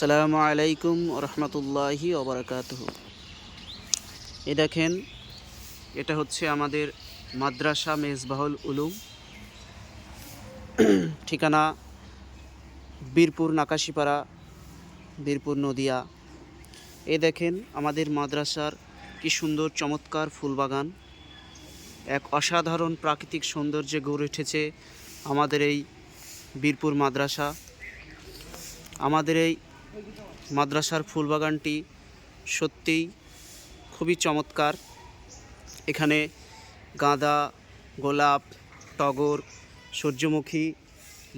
আসসালামু আলাইকুম রহমতুল্লাহি ওবরাকাত এ দেখেন, এটা হচ্ছে আমাদের মাদ্রাসা মেজবাহুল উলুম। ঠিকানা বীরপুর নাকাশিপাড়া, বীরপুর নদিয়া। এ দেখেন, আমাদের মাদ্রাসার কি সুন্দর চমৎকার ফুলবাগান। এক অসাধারণ প্রাকৃতিক সৌন্দর্যে গড়ে উঠেছে আমাদের এই বীরপুর মাদ্রাসা। আমাদের এই মাদ্রাসার ফুলবাগানটি সত্যিই খুবই চমৎকার। এখানে গাঁদা, গোলাপ, টগর, সূর্যমুখী,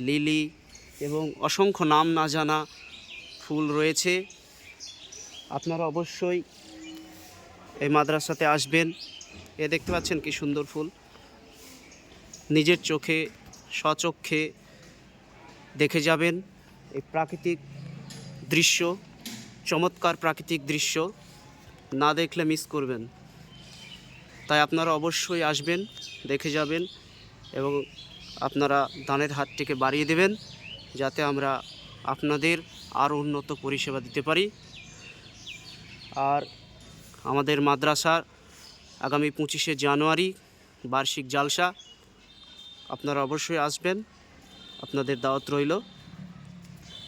লিলি এবং অসংখ্য নাম না জানা ফুল রয়েছে। আপনারা অবশ্যই এই মাদ্রাসাতে আসবেন। এ দেখতে পাচ্ছেন কি সুন্দর ফুল। নিজের চোখে, স্বচক্ষে দেখে যাবেন। এই প্রাকৃতিক দৃশ্য, চমৎকার প্রাকৃতিক দৃশ্য না দেখলে মিস করবেন। তাই আপনারা অবশ্যই আসবেন, দেখে যাবেন এবং আপনারা দানের হাতটিকে বাড়িয়ে দেবেন যাতে আমরা আপনাদের আরও উন্নত পরিষেবা দিতে পারি। আর আমাদের মাদ্রাসার আগামী পঁচিশে জানুয়ারি বার্ষিক জালসা, আপনারা অবশ্যই আসবেন, আপনাদের দাওয়াত রইল।